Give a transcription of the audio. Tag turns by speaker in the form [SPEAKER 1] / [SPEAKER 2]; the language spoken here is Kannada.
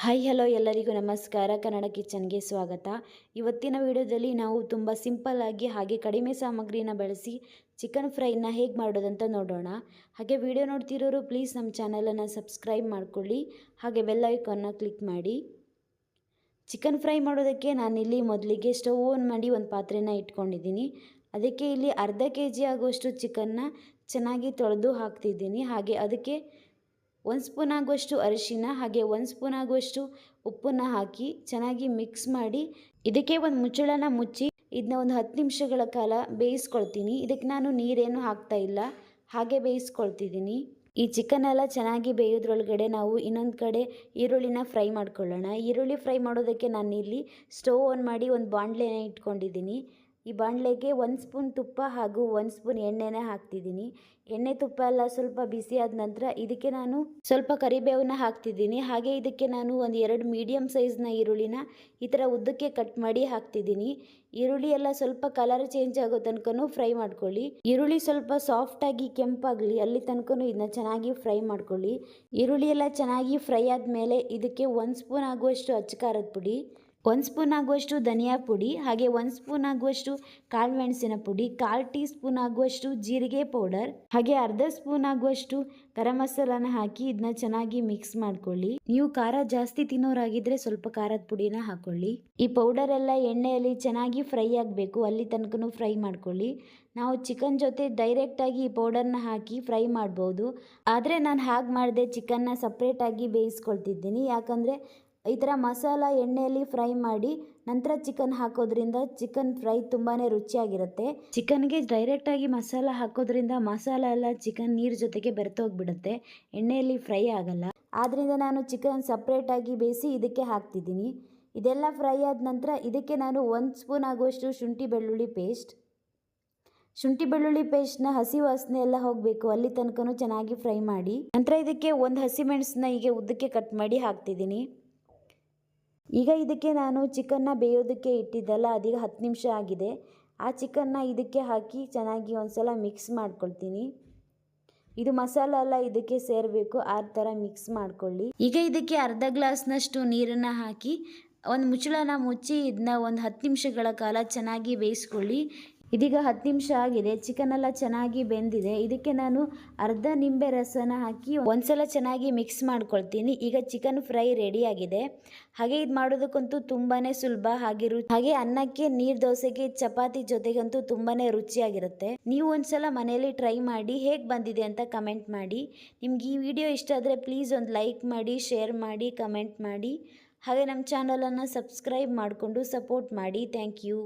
[SPEAKER 1] ಹಾಯ್ ಹಲೋ ಎಲ್ಲರಿಗೂ ನಮಸ್ಕಾರ. ಕನ್ನಡ ಕಿಚನ್ಗೆ ಸ್ವಾಗತ. ಇವತ್ತಿನ ವಿಡಿಯೋದಲ್ಲಿ ನಾವು ತುಂಬ ಸಿಂಪಲ್ ಆಗಿ ಹಾಗೆ ಕಡಿಮೆ ಸಾಮಗ್ರಿನ ಬಳಸಿ ಚಿಕನ್ ಫ್ರೈನ ಹೇಗೆ ಮಾಡೋದಂತ ನೋಡೋಣ. ಹಾಗೆ ವಿಡಿಯೋ ನೋಡ್ತಿರೋರು ಪ್ಲೀಸ್ ನಮ್ಮ ಚಾನಲನ್ನು ಸಬ್ಸ್ಕ್ರೈಬ್ ಮಾಡ್ಕೊಳ್ಳಿ. ಹಾಗೆ ಬೆಲ್ ಐಕಾನ್ನ ಕ್ಲಿಕ್ ಮಾಡಿ. ಚಿಕನ್ ಫ್ರೈ ಮಾಡೋದಕ್ಕೆ ನಾನಿಲ್ಲಿ ಮೊದಲಿಗೆ ಸ್ಟವ್ ಆನ್ ಮಾಡಿ ಒಂದು ಪಾತ್ರೆನ ಇಟ್ಕೊಂಡಿದ್ದೀನಿ. ಅದಕ್ಕೆ ಇಲ್ಲಿ ಅರ್ಧ ಕೆ ಜಿ ಆಗುವಷ್ಟು ಚಿಕನ್ನ ಚೆನ್ನಾಗಿ ತೊಳೆದು ಹಾಕ್ತಿದ್ದೀನಿ. ಹಾಗೆ ಅದಕ್ಕೆ ಒಂದು ಸ್ಪೂನ್ ಆಗುವಷ್ಟು ಅರಿಶಿನ, ಹಾಗೆ ಒಂದು ಸ್ಪೂನ್ ಆಗುವಷ್ಟು ಉಪ್ಪನ್ನು ಹಾಕಿ ಚೆನ್ನಾಗಿ ಮಿಕ್ಸ್ ಮಾಡಿ ಇದಕ್ಕೆ ಒಂದು ಮುಚ್ಚಳನ ಮುಚ್ಚಿ ಇದನ್ನ ಒಂದು ಹತ್ತು ನಿಮಿಷಗಳ ಕಾಲ ಬೇಯಿಸ್ಕೊಳ್ತೀನಿ. ಇದಕ್ಕೆ ನಾನು ನೀರೇನು ಹಾಕ್ತಾ ಇಲ್ಲ. ಹಾಗೆ ಬೇಯಿಸ್ಕೊಳ್ತಿದ್ದೀನಿ. ಈ ಚಿಕನ್ ಎಲ್ಲ ಚೆನ್ನಾಗಿ ಬೇಯೋದ್ರೊಳಗಡೆ ನಾವು ಇನ್ನೊಂದು ಕಡೆ ಈರುಳ್ಳಿನ ಫ್ರೈ ಮಾಡ್ಕೊಳ್ಳೋಣ. ಈರುಳ್ಳಿ ಫ್ರೈ ಮಾಡೋದಕ್ಕೆ ನಾನು ಇಲ್ಲಿ ಸ್ಟವ್ ಆನ್ ಮಾಡಿ ಒಂದು ಬಾಣಲೆನ ಇಟ್ಕೊಂಡಿದ್ದೀನಿ. ಈ ಬಾಣಲೆಗೆ ಒಂದು ಸ್ಪೂನ್ ತುಪ್ಪ ಹಾಗೂ ಒಂದು ಸ್ಪೂನ್ ಎಣ್ಣೆನ ಹಾಕ್ತಿದ್ದೀನಿ. ಎಣ್ಣೆ ತುಪ್ಪ ಎಲ್ಲ ಸ್ವಲ್ಪ ಬಿಸಿ ಆದ ನಂತರ ಇದಕ್ಕೆ ನಾನು ಸ್ವಲ್ಪ ಕರಿಬೇವನ್ನ ಹಾಕ್ತಿದ್ದೀನಿ. ಹಾಗೆ ಇದಕ್ಕೆ ನಾನು ಒಂದು ಎರಡು ಮೀಡಿಯಮ್ ಸೈಜ್ನ ಈರುಳ್ಳಿನ ಈ ಥರ ಉದ್ದಕ್ಕೆ ಕಟ್ ಮಾಡಿ ಹಾಕ್ತಿದ್ದೀನಿ. ಈರುಳ್ಳಿ ಎಲ್ಲ ಸ್ವಲ್ಪ ಕಲರ್ ಚೇಂಜ್ ಆಗೋ ತನಕನೂ ಫ್ರೈ ಮಾಡ್ಕೊಳ್ಳಿ. ಈರುಳ್ಳಿ ಸ್ವಲ್ಪ ಸಾಫ್ಟಾಗಿ ಕೆಂಪಾಗಲಿ, ಅಲ್ಲಿ ತನಕನೂ ಇದನ್ನ ಚೆನ್ನಾಗಿ ಫ್ರೈ ಮಾಡ್ಕೊಳ್ಳಿ. ಈರುಳ್ಳಿ ಎಲ್ಲ ಚೆನ್ನಾಗಿ ಫ್ರೈ ಆದಮೇಲೆ ಇದಕ್ಕೆ ಒಂದು ಸ್ಪೂನ್ ಆಗುವಷ್ಟು ಅಚ್ಚಕಾರದ ಪುಡಿ ಒಂದು ಸ್ಪೂನ್ ಆಗುವಷ್ಟು ಧನಿಯಾ ಪುಡಿ, ಹಾಗೆ ಒಂದು ಸ್ಪೂನ್ ಆಗುವಷ್ಟು ಕಾಳು ಮೆಣಸಿನ ಪುಡಿ, ಕಾಲು ಟೀ ಸ್ಪೂನ್ ಆಗುವಷ್ಟು ಜೀರಿಗೆ ಪೌಡರ್, ಹಾಗೆ ಅರ್ಧ ಸ್ಪೂನ್ ಆಗುವಷ್ಟು ಗರಂ ಮಸಾಲಾನ ಹಾಕಿ ಇದನ್ನ ಚೆನ್ನಾಗಿ ಮಿಕ್ಸ್ ಮಾಡ್ಕೊಳ್ಳಿ. ನೀವು ಖಾರ ಜಾಸ್ತಿ ತಿನ್ನೋರಾಗಿದ್ರೆ ಸ್ವಲ್ಪ ಖಾರದ ಪುಡಿನ ಹಾಕೊಳ್ಳಿ. ಈ ಪೌಡರ್ ಎಲ್ಲ ಎಣ್ಣೆಯಲ್ಲಿ ಚೆನ್ನಾಗಿ ಫ್ರೈ ಆಗಬೇಕು, ಅಲ್ಲಿ ತನಕನೂ ಫ್ರೈ ಮಾಡ್ಕೊಳ್ಳಿ. ನಾವು ಚಿಕನ್ ಜೊತೆ ಡೈರೆಕ್ಟಾಗಿ ಈ ಪೌಡರ್ನ ಹಾಕಿ ಫ್ರೈ ಮಾಡ್ಬೋದು. ಆದರೆ ನಾನು ಹಾಗೆ ಮಾಡಿದೆ ಚಿಕನ್ನ ಸಪ್ರೇಟಾಗಿ ಬೇಯಿಸ್ಕೊಳ್ತಿದ್ದೀನಿ. ಯಾಕಂದರೆ ಈ ಥರ ಮಸಾಲ ಎಣ್ಣೆಯಲ್ಲಿ ಫ್ರೈ ಮಾಡಿ ನಂತರ ಚಿಕನ್ ಹಾಕೋದ್ರಿಂದ ಚಿಕನ್ ಫ್ರೈ ತುಂಬಾ ರುಚಿಯಾಗಿರುತ್ತೆ. ಚಿಕನ್ಗೆ ಡೈರೆಕ್ಟಾಗಿ ಮಸಾಲ ಹಾಕೋದ್ರಿಂದ ಮಸಾಲ ಎಲ್ಲ ಚಿಕನ್ ನೀರು ಜೊತೆಗೆ ಬೆರೆತೋಗ್ಬಿಡುತ್ತೆ ಎಣ್ಣೆಯಲ್ಲಿ ಫ್ರೈ ಆಗಲ್ಲ. ಆದ್ದರಿಂದ ನಾನು ಚಿಕನ್ ಸಪ್ರೇಟಾಗಿ ಬೇಯಿಸಿ ಇದಕ್ಕೆ ಹಾಕ್ತಿದ್ದೀನಿ. ಇದೆಲ್ಲ ಫ್ರೈ ಆದ ನಂತರ ಇದಕ್ಕೆ ನಾನು ಒಂದು ಸ್ಪೂನ್ ಆಗುವಷ್ಟು ಶುಂಠಿ ಬೆಳ್ಳುಳ್ಳಿ ಪೇಸ್ಟ್ ಶುಂಠಿ ಬೆಳ್ಳುಳ್ಳಿ ಪೇಸ್ಟ್ನ ಹಸಿ ವಾಸನೆ ಎಲ್ಲ ಹೋಗಬೇಕು. ಅಲ್ಲಿ ತನಕನೂ ಚೆನ್ನಾಗಿ ಫ್ರೈ ಮಾಡಿ. ನಂತರ ಇದಕ್ಕೆ ಒಂದು ಹಸಿಮೆಣಸನ್ನ ಹೀಗೆ ಉದ್ದಕ್ಕೆ ಕಟ್ ಮಾಡಿ ಹಾಕ್ತಿದ್ದೀನಿ. ಈಗ ಇದಕ್ಕೆ ನಾನು ಚಿಕನ್ನ ಬೇಯೋದಕ್ಕೆ ಇಟ್ಟಿದ್ದಲ್ಲ, ಅದೀಗ ಹತ್ತು ನಿಮಿಷ ಆಗಿದೆ. ಆ ಚಿಕನ್ನ ಇದಕ್ಕೆ ಹಾಕಿ ಚೆನ್ನಾಗಿ ಒಂದು ಸಲ ಮಿಕ್ಸ್ ಮಾಡ್ಕೊಳ್ತೀನಿ. ಇದು ಮಸಾಲ ಎಲ್ಲ ಇದಕ್ಕೆ ಸೇರಬೇಕು, ಆ ಥರ ಮಿಕ್ಸ್ ಮಾಡ್ಕೊಳ್ಳಿ. ಈಗ ಇದಕ್ಕೆ ಅರ್ಧ ಗ್ಲಾಸ್ನಷ್ಟು ನೀರನ್ನು ಹಾಕಿ, ಒಂದು ಮುಚ್ಚಳನ ಮುಚ್ಚಿ ಇದನ್ನ ಒಂದು ಹತ್ತು ನಿಮಿಷಗಳ ಕಾಲ ಚೆನ್ನಾಗಿ ಬೇಯಿಸ್ಕೊಳ್ಳಿ. ಇದೀಗ ಹತ್ತು ನಿಮಿಷ ಆಗಿದೆ. ಚಿಕನ್ ಎಲ್ಲ ಚೆನ್ನಾಗಿ ಬೆಂದಿದೆ. ಇದಕ್ಕೆ ನಾನು ಅರ್ಧ ನಿಂಬೆ ರಸನ ಹಾಕಿ ಒಂದ್ಸಲ ಚೆನ್ನಾಗಿ ಮಿಕ್ಸ್ ಮಾಡ್ಕೊಳ್ತೀನಿ. ಈಗ ಚಿಕನ್ ಫ್ರೈ ರೆಡಿ ಆಗಿದೆ. ಹಾಗೆ ಇದು ಮಾಡೋದಕ್ಕಂತೂ ತುಂಬಾ ಸುಲಭ ಹಾಗೆ ಹಾಗೆ ಅನ್ನಕ್ಕೆ ನೀರು ದೋಸೆಗೆ ಚಪಾತಿ ಜೊತೆಗಂತೂ ತುಂಬಾ ರುಚಿಯಾಗಿರುತ್ತೆ. ನೀವು ಒಂದ್ಸಲ ಮನೆಯಲ್ಲಿ ಟ್ರೈ ಮಾಡಿ ಹೇಗೆ ಬಂದಿದೆ ಅಂತ ಕಮೆಂಟ್ ಮಾಡಿ. ನಿಮ್ಗೆ ಈ ವಿಡಿಯೋ ಇಷ್ಟ ಆದರೆ ಪ್ಲೀಸ್ ಒಂದು ಲೈಕ್ ಮಾಡಿ ಶೇರ್ ಮಾಡಿ ಕಮೆಂಟ್ ಮಾಡಿ. ಹಾಗೆ ನಮ್ಮ ಚಾನಲನ್ನು ಸಬ್ಸ್ಕ್ರೈಬ್ ಮಾಡಿಕೊಂಡು ಸಪೋರ್ಟ್ ಮಾಡಿ. Thank you